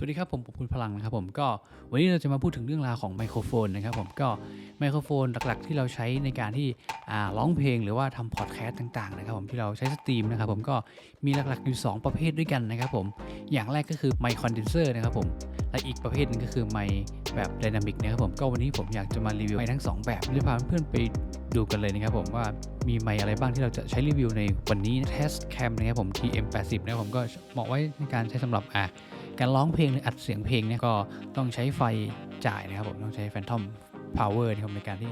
สวัสดีครับผมผมคุณพลังนะครับผมก็วันนี้เราจะมาพูดถึงเรื่องราวของไมโครโฟนนะครับผมก็ไมโครโฟนหลักๆ ที่เราใช้ในการที่ร้องเพลงหรือว่าทำพอดแคสต์ต่างๆนะครับผมที่เราใช้สตรีมนะครับผมก็มีหลักๆอยู่ 2 ประเภทด้วยกันนะครับผมอย่างแรกก็คือไมค์คอนเดนเซอร์นะครับผมและอีกประเภทหนึงก็คือไมค์แบบไดนามิกนะครับผมก็วันนี้ผมอยากจะมารีวิวไมค์ทั้งสองแบบจะพาเพื่อนๆไปดูกันเลยนะครับผมว่ามีไมค์อะไรบ้างที่เราจะใช้รีวิวในวันนี้ Test Cam นะครับผม TM80 นะครับผมก็เหมาะไว้ในการใช้สำหรับอ่า การร้องเพลงหรืออัดเสียงเพลงเนี่ยก็ต้องใช้ไฟจ่ายนะครับผมต้องใช้ Phantom Power นะครับในการที่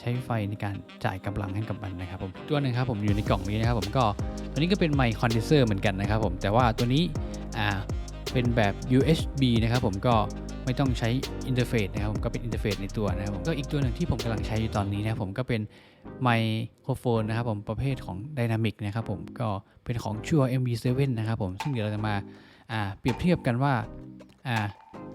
ใช้ไฟในการจ่ายกำลังให้กับมันนะครับผมตัวหนึ่งครับผมอยู่ในกล่องนี้นะครับผมก็ตัวนี้ก็เป็นไมค์คอนเดนเซอร์เหมือนกันนะครับผมแต่ว่าตัวนี้อ่าเป็นแบบ USB นะครับผมก็ไม่ต้องใช้อินเทอร์เฟซนะครับผมก็เป็นอินเทอร์เฟซในตัวนะครับผมก็อีกตัวหนึ่งที่ผมกำลังใช้อยู่ตอนนี้นะครับผมก็เป็นไมโครโฟนนะครับผมประเภทของ Dynamic นะครับผมก็เป็นของ Shure MV7 นะครับผมซึ่งเดี๋ยวเราจะมา เปรียบเทียบกันว่าอ่า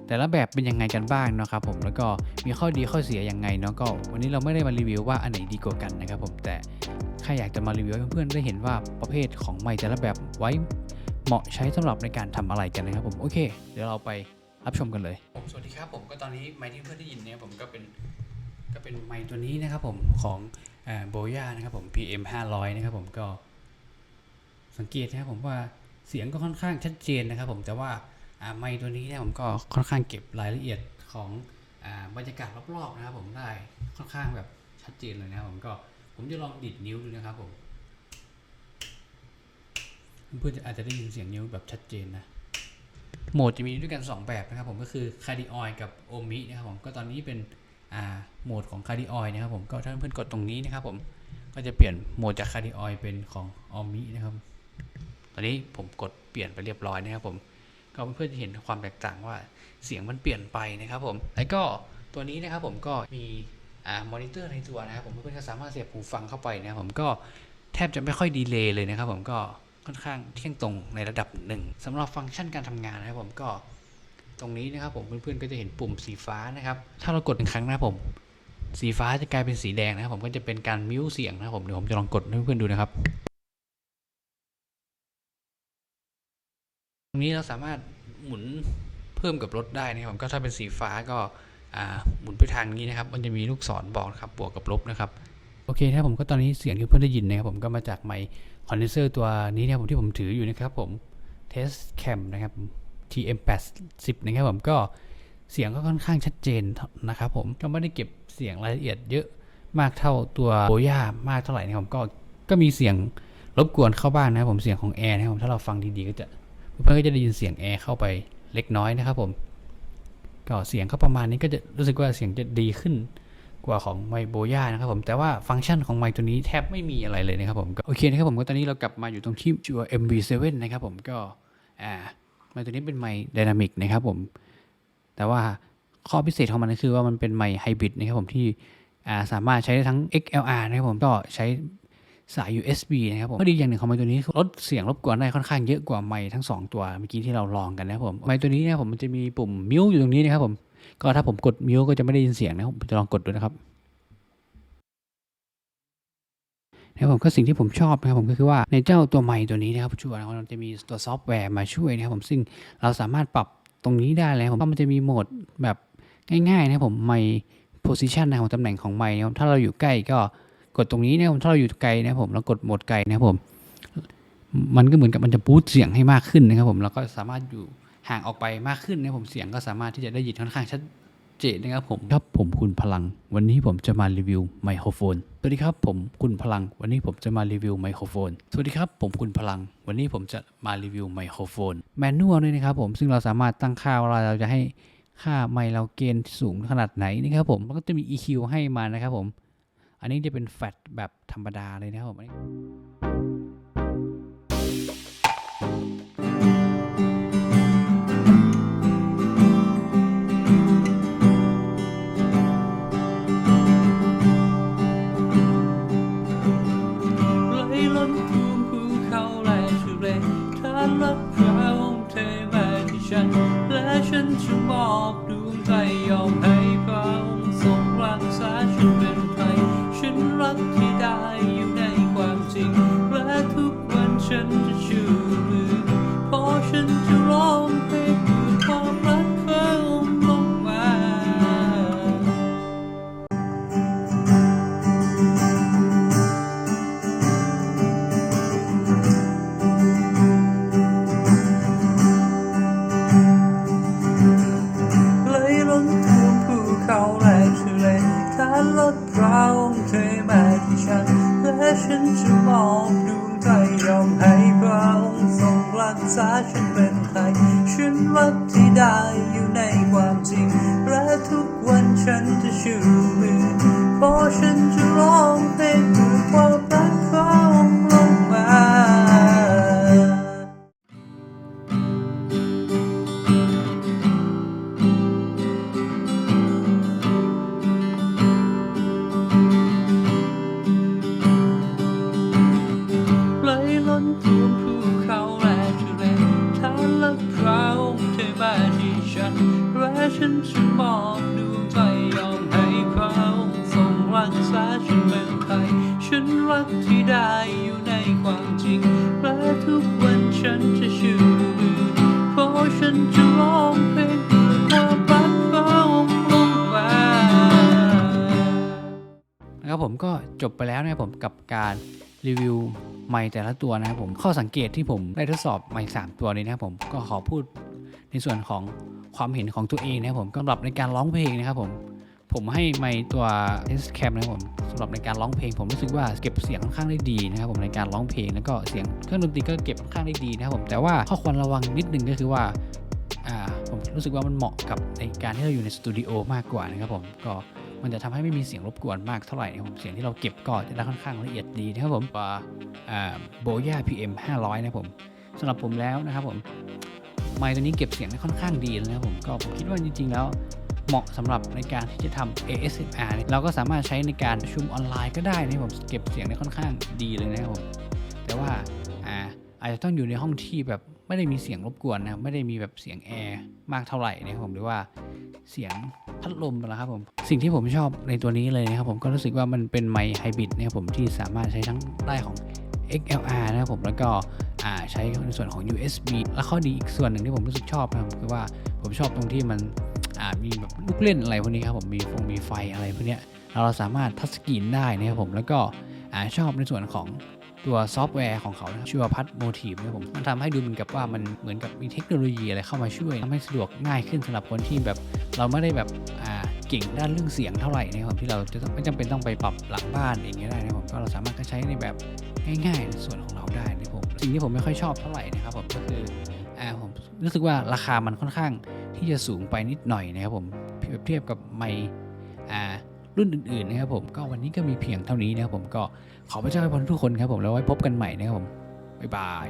แต่ละแบบเป็นยังไงกันบ้างเนาะครับผมแล้วก็มีข้อดีข้อเสียยังไงเนาะก็ วันนี้เราไม่ได้มารีวิวว่าอันไหนดีกว่ากันนะครับผมแต่แค่อยากจะมารีวิวให้เพื่อนๆได้เห็นว่าประเภทของไมค์แต่ละแบบไว้เหมาะใช้สำหรับในการทำอะไรกันนะครับผมโอเค เดี๋ยวเราไปรับชมกันเลยผมสวัสดีครับผมก็ตอนนี้ไมค์ที่เพื่อนได้ยินเนี่ยผมก็เป็นก็เป็นไมค์ตัวนี้นะครับผมของโบย่านะครับผม PM 500นะครับผมก็สังเกตนะครับผมว่า เสียงก็ค่อนข้างชัดเจนนะครับ ผมแต่ว่าไมค์ตัวนี้เนี่ยผมก็ค่อนข้างเก็บรายละเอียดของอบรรยากาศรอบๆนะครับ ผมได้ค่อนข้างแบบชัดเจนเลยนะครับผมก็ผมจะลองดิดนิ้วดูนะครับผมเพื่อนๆจะอาจจะได้ยินเสียงนิ้วแบบชัดเจนนะโหมดจะมีด้วยกัน 2 แบบนะครับผมก็คือคาร์ดิออยกับโอมินะครับผมก็ตอนนี้เป็นโหมดของคาร์ดิออยนะครับผมก็ถ้าเพื่อนๆกดตรงนี้นะครับผมก็จะเปลี่ยนโหมดจากคาร์ดิออยเป็นของออมินะครับ อนนี้ผมกดเปลี่ยนไปเรียบร้อยนะครับผมก็เพื่อนจะเห็นความแตกต่างว่าเสียงมันเปลี่ยนไปนะครับผมแล้วก็ตัวนี้นะครับผมก็มีอ่ามอนิเตอร์ในตัวนะครับผมเพื่อนๆก็สามารถเสียบหูฟังเข้าไปนะครับผมก็แทบจะไม่ค่อยดีเลย์เลยนะครับผมก็ค่อนข้างเที่ยงตรงในระดับหนึ่งสำหรับฟังก์ชันการทำงานนะครับผมก็ตรงนี้นะครับผมเพื่อนๆก็จะเห็นปุ่มสีฟ้านะครับถ้าเรากดหนึ่งครั้งนะครับผมสีฟ้าจะกลายเป็นสีแดงนะครับผมก็จะเป็นการมิวเสียงนะครับผมเดี๋ยวผมจะลองกดให้เพื่อนๆดูนะครับ รงนี้เราสามารถหมุนเพิ่มกับรถได้นะครับ ก็ถ้าเป็นสีฟ้าก็หมุนไปทางนี้นะครับ มันจะมีลูกศรบอกนะครับ บวกกับลบนะครับ โอเคนะครับผมก็ตอนนี้เสียงที่เพื่อนได้ยินนะครับ ผมก็มาจากไมค์คอนเดนเซอร์ตัวนี้นะครับผมที่ผมถืออยู่นะครับผม Test Cam นะครับ TM80 นะครับผมก็เสียงก็ค่อนข้างชัดเจนนะครับผมก็ไม่ได้เก็บเสียงรายละเอียดเยอะมากเท่าตัวโบย่ามากเท่าไหร่นะครับผมก็ก็มีเสียงรบกวนเข้าบ้างนะครับผมเสียงของแอร์นะครับผมถ้าเราฟังดีๆก็จะ เพื่อนก็จะได้ยินเสียงแอร์เข้าไปเล็กน้อยนะครับผมก็เสียงก็ประมาณนี้ก็จะรู้สึกว่าเสียงจะดีขึ้นกว่าของไมโบย่านะครับผมแต่ว่าฟังก์ชันของไมค์ตัวนี้แทบไม่มีอะไรเลยนะครับผมโอเคนะครับผมก็ตอนนี้เรากลับมาอยู่ตรงที่จัว MV7 นะครับผมก็อ่าไมค์ตัวนี้เป็นไมค์ไดนามิกนะครับผมแต่ว่าข้อพิเศษของมันก็คือว่ามันเป็นไมค์ไฮบริดนะครับผมที่อ่าสามารถใช้ได้ทั้ง XLR นะครับผมก็ใช้ สาย USB นะครับผมข้อดีอย่างหนึ่งของไมค์ตัวนี้คือลดเสียงรบกวนได้ค่อนข้างเยอะกว่าไมค์ทั้ง 2 ตัวเมื่อกี้ที่เราลองกันนะครับผมไมค์ตัวนี้นะครับผมมันจะมีปุ่มมิวอยู่ตรงนี้นะครับผมก็ถ้าผมกดมิวก็จะไม่ได้ยินเสียงนะผมจะลองกดดูนะครับนะครับผมก็สิ่งที่ผมชอบนะครับผมก็คือว่าในเจ้าตัวไมค์ตัวนี้นะครับช่วยนะครับมันจะมีตัวซอฟต์แวร์มาช่วยนะครับผมซึ่งเราสามารถปรับตรงนี้ได้เลยครับผมก็มันจะมีโหมดแบบง่ายๆนะครับผมไมค์ position นะครับตำแหน่งของไมค์นะครับถ้าเราอยู่ใกล้ก็ กดตรงนี้นะครับผมถ้าเราอยู่ไกลนะครับผมแล้วกดโหมดไกลนะครับผม มันก็เหมือนกับมันจะบูสต์เสียงให้มากขึ้นนะครับผมแล้วก็สามารถอยู่ห่างออกไปมากขึ้นนะครับผมเสียงก็สามารถที่จะได้ยินค่อนข้างชัดเจนนะครับผมครับผมคุณพลัง วันนี้ผมจะมารีวิวไมโครโฟนสวัสดีครับผมคุณพลัง วันนี้ผมจะมารีวิวไมโครโฟนสวัสดีครับผมคุณพลัง วันนี้ผมจะมารีวิวไมโครโฟนแมนนวลด้วยนะครับผมซึ่งเราสามารถตั้งค่าว่าเราจะให้ค่าไมค์เราเกณฑ์สูงขนาดไหนนะครับผมแล้วก็จะมี EQ ให้มานะครับผม อันนี้จะเป็นแฟตแบบธรรมดาเลยนะครับผมฉันจะมอบดวงใจยอมให้พระองค์ทรงรักษาฉันเป็น รักที่ได้อยู่ในความจริงและทุกวันฉันจะชื่อ ฉันเป็นใคร ฉันวักที่ได้อยู่ในความจริง และทุกวันฉันจะชูมือเพราะฉันจะร้องเพลง และฉันจะมอบดวงใจยอมให้พระองค์ทรงรักษาฉันเป็นใครฉันรักที่ได้อยู่ในความจริง และทุกวันฉันจะชูมือเพราะฉันจะร้องเพลงความรักพระองค์ลงมานะครับผมก็จบไปแล้วนะครับผมกับการรีวิวไมค์แต่ละตัวนะครับผมข้อสังเกตที่ผมได้ทดสอบไมค์สามตัวนี้นะครับผมก็ขอพูดในส่วนของ ความเห็นของตัวเองนะครับผมสำหรับในการร้องเพลงนะครับผมผมให้ไมตัว S Cam นะครับผมสำหรับในการร้องเพลง ผมรู้สึกว่าเก็บเสียงค่อนข้างได้ดีนะครับผมในการร้องเพลงแล้วก็เสียงเครื่องดนตรีก็เก็บค่อนข้างได้ดีนะครับผมแต่ว่าข้อควรระวังนิดนึงก็คือว่าผมรู้สึกว่ามันเหมาะกับในการที่เราอยู่ในสตูดิโอมากกว่านะครับผมก็มันจะทำให้ไม่มีเสียงรบกวนมากเท่าไหร่นะครับผมเสียงที่เราเก็บก็จะได้ค่อนข้างละเอียดดีนะครับผมว่าโบย่า PM 500นะครับผมสำหรับผมแล้วนะครับผม ไมค์ตัวนี้เก็บเสียงได้ค่อนข้างดีนะครับผมก็ผมคิดว่าจริง ๆ แล้วเหมาะสำหรับในการที่จะทำ ASMR เราก็สามารถใช้ในการประชุมออนไลน์ก็ได้นะครับผมเก็บเสียงได้ค่อนข้างดีเลยนะครับผมแต่ว่าอ่าอาจจะต้องอยู่ในห้องที่แบบไม่ได้มีเสียงรบกวนนะไม่ได้มีแบบเสียงแอร์มากเท่าไหร่นะครับผมหรือว่าเสียงพัดลมนะครับผมสิ่งที่ผมชอบในตัวนี้เลยนะครับผมก็รู้สึกว่ามันเป็นไมค์ไฮบริดนะครับผมที่สามารถใช้ทั้งได้ของ XLR นะครับผมแล้วก็ใช้ในส่วนของ USB และข้อดีอีกส่วนหนึ่งที่ผมรู้สึกชอบนะครับคือว่าผมชอบตรงที่มันมีแบบลูกเล่นอะไรพวกนี้ครับผมมีฟงมีไฟอะไรพวกเนี้ยเราสามารถทัชสกรีนได้นะครับผมแล้วก็ชอบในส่วนของตัวซอฟต์แวร์ของเขานะครับชื่อว่าพัดโมทีฟนะครับผมมันทำให้ดูเหมือนกับว่ามันเหมือนกับมีเทคโนโลยีอะไรเข้ามาช่วยทำให้สะดวกง่ายขึ้นสำหรับคนที่แบบเราไม่ได้แบบอ่า เก่งด้านเรื่องเสียงเท่าไหร่นะครับที่เราจะไม่จำเป็นต้องไปปรับหลังบ้านอย่างเงี้ยได้นะครับก็เราสามารถก็ใช้ในแบบง่ายๆในส่วนของเราได้นะครับผมสิ่งที่ผมไม่ค่อยชอบเท่าไหร่นะครับผมก็คืออ่าผมรู้สึกว่าราคามันค่อนข้างที่จะสูงไปนิดหน่อยนะครับผมเปรียบเทียบกับไมค์อ่ารุ่นอื่นๆนะครับผมก็วันนี้ก็มีเพียงเท่านี้นะครับผมก็ขอพระเจ้าให้พรทุกคนครับผมแล้วไว้พบกันใหม่นะครับผมบ๊ายบาย